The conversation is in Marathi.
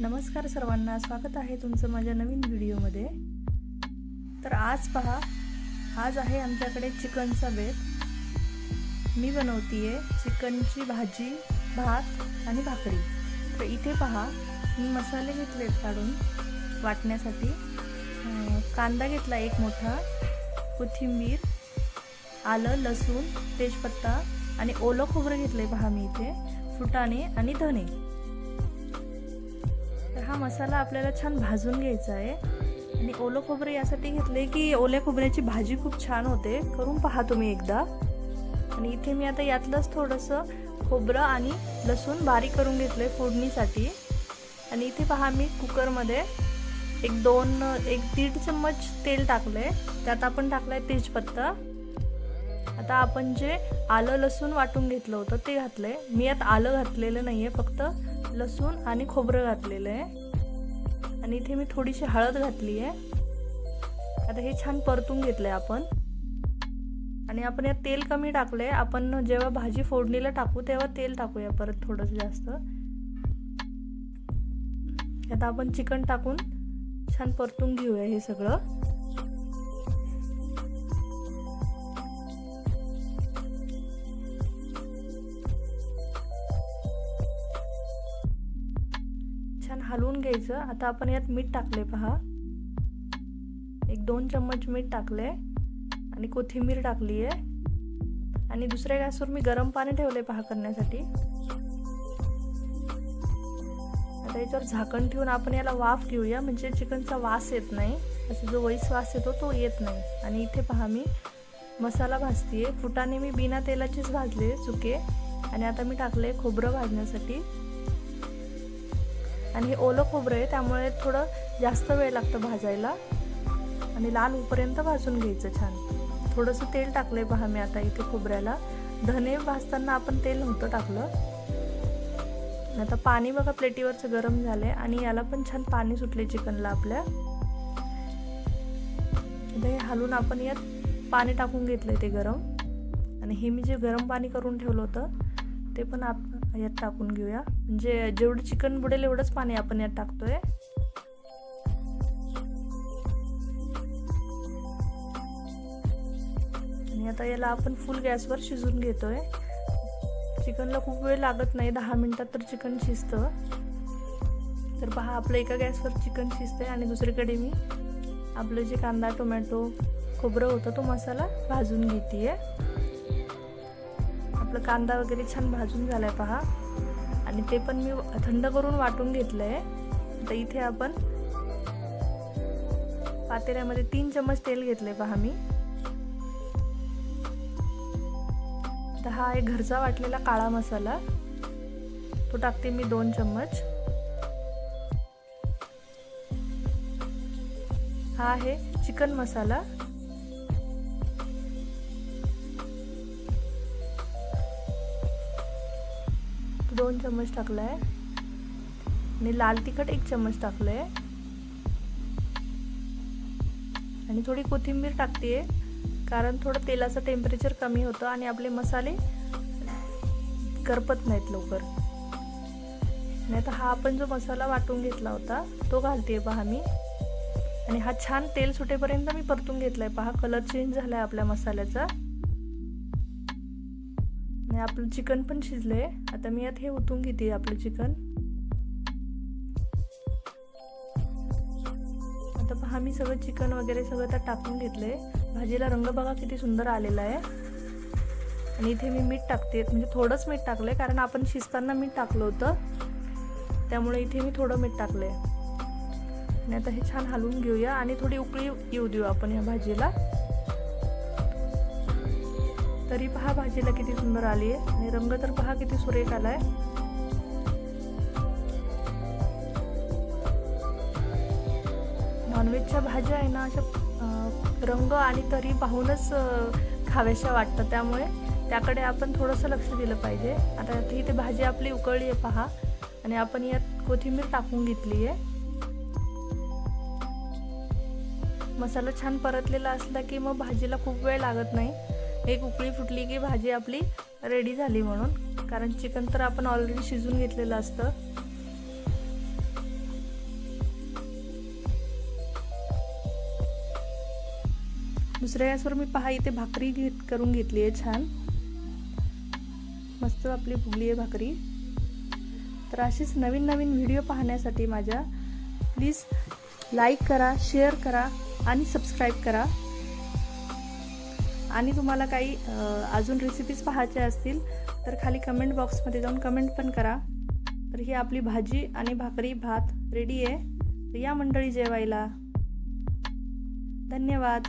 नमस्कार सर्वांना स्वागत आहे तुमचं माझ्या नवीन व्हिडिओमध्ये. तर आज पहा आज आहे आमच्याकडे चिकनचा बेत मी बनवते आहे चिकनची भाजी भात आणि भाकरी. तर इथे पहा मी मसाले घेतले काढून वाटण्यासाठी. कांदा घेतला एक मोठा कोथिंबीर आलं लसूण तेजपत्ता आणि ओलं खोबरं घेतलं आहे पहा मी इथे फुटाणे आणि धने हा मसाला आपल्याला छान भाजून घ्यायचा आहे. आणि ओलं खोबरं यासाठी घेतले की ओल्या खोबऱ्याची भाजी खूप छान होते. करून पहा तुम्ही एकदा. आणि इथे मी आता यातलंच थोडंसं खोबरं आणि लसूण बारीक करून घेतलं आहे फोडणीसाठी. आणि इथे पहा मी कुकरमध्ये एक दोन एक दीड चम्मच तेल टाकलं आहे त्यात आपण टाकलं आहे तेजपत्ता. आता आपण जे आलं लसूण वाटून घेतलं होतं ते घातलं आहे मी यात आलं घातलेलं नाही आहे फक्त लसूण आणि खोबरं घातलेलं आहे. आणि इथे मी थोडीशी हळद घातली आहे. आता हे छान परतून घेतलं आहे आपण. आणि आपण यात तेल कमी टाकलं आहे आपण जेव्हा भाजी फोडणीला टाकू तेव्हा तेल टाकूया परत थोडंसं जास्त. आता आपण चिकन टाकून छान परतून घेऊया हे सगळं. हलवून घ्यायचं. आता आपण यात मीठ टाकले पहा. एक दोन चम्मच मीठ टाकले आणि कोथिंबीर टाकली आहे आणि दुसऱ्या गॅसवर मी गरम पाणी ठेवले पहा करण्यासाठी. आता याच्यावर झाकण ठेवून आपण याला वाफ घेऊया. म्हणजे चिकनचा वास येत नाही. असा जो वैस वास येतो तो येत नाही. आणि इथे पहा मी मसाला भाजतीये. फुटाने मी बिना तेलाचेच भाजले चुके. आणि आता मी टाकले खोबरं भाजण्यासाठी. आणि हे ओलं खोबरं आहे त्यामुळे थोडं जास्त वेळ लागतं भाजायला. आणि लाल होईपर्यंत भाजून घ्यायचं छान. थोडंसं तेल टाकलं आहे पहा मी आता इथे खोबऱ्याला. धने भाजताना आपण तेल नव्हतं टाकलं. आता पाणी बघा प्लेटीवरचं गरम झालं आहे आणि याला पण छान पाणी सुटले चिकनला आपल्या. आता हे हलून आपण यात पाणी टाकून घेतलं आहे ते गरम. आणि हे मी जे गरम पाणी करून ठेवलं होतं ते पण आपण यात टाकून घेऊया. म्हणजे जेवढं चिकन बुडेल एवढंच पाणी आपण यात टाकतोय. आणि आता याला आपण फुल गॅसवर शिजून घेतोय. चिकनला खूप वेळ लागत नाही दहा मिनिटात तर चिकन शिजतं. तर पहा आपलं एका गॅसवर चिकन शिजतंय आणि दुसरीकडे मी आपलं जे कांदा टोमॅटो खोबरं होतं तो मसाला भाजून घेते आहे आपलं कांदा वगैरे छान भाजून झालाय पहा. आणि ते पण मी थंड करून वाटून घेतलंय. तर इथे आपण पातेऱ्यामध्ये तीन चम्मच तेल घेतले पहा मी. तर हा आहे घरचा वाटलेला काळा मसाला. तो टाकते मी दोन चम्मच. हा आहे चिकन मसाला. दोन चम्मच टाकलाय. आणि लाल तिखट एक चम्मच टाकलंय. आणि थोडी कोथिंबीर टाकते कारण थोडं तेलाचं टेम्परेचर कमी होतं आणि आपले मसाले करपत नाहीत लवकर. नाही तर हा आपण जो मसाला वाटून घेतला होता तो घालते पहा मी. आणि हा छान तेल सुटेपर्यंत मी परतून घेतला आहे पहा कलर चेंज झाला आहे आपल्या मसाल्याचा. आणि आपलं चिकन पण शिजलंय. आता मी यात हे ओतून घेते आपलं चिकन. आता पहा मी सगळं चिकन वगैरे सगळं त्यात टाकून घेतलंय. भाजीला रंग बघा किती सुंदर आलेला आहे. आणि इथे मी मीठ टाकते. म्हणजे थोडंच मीठ टाकलंय कारण आपण शिजताना मीठ टाकलं होतं. त्यामुळे इथे मी थोडं मीठ टाकलंय. आणि आता हे छान हलवून घेऊया आणि थोडी उकळी येऊ देऊ आपण या भाजीला. तरी पहा भाजीला किती सुंदर आली आहे. आणि रंग तर पहा किती सुरेख आलाय. नॉनव्हेजच्या भाज्या आहे ना अशा रंग आणि तरी पाहूनच खाव्याशा वाटतं त्यामुळे त्याकडे आपण थोडंसं लक्ष दिलं पाहिजे. आता इथे भाजी आपली उकळली आहे पहा. आणि आपण यात कोथिंबीर टाकून घेतली आहे. मसाला छान परतलेला असला की मग भाजीला खूप वेळ लागत नाही. एक उकळी फुटली की भाजी आपली रेडी झाली म्हणून. कारण चिकन तर आपण ऑलरेडी शिजून घेतलेलं असतं. दुसऱ्या गॅसवर मी पहा इथे भाकरी घेत करून घेतली आहे छान. मस्त आपली फुगली आहे भाकरी. तर अशीच नवीन नवीन व्हिडिओ पाहण्यासाठी माझ्या प्लीज लाईक करा शेअर करा आणि सबस्क्राईब करा. आणि तुम्हाला काही अजून रेसिपीज पाहायच्या असतील तर खाली कमेंट बॉक्समध्ये जाऊन कमेंट पण करा. तर ही आपली भाजी आणि भाकरी भात रेडी आहे. तर या मंडळी जेवायला. धन्यवाद.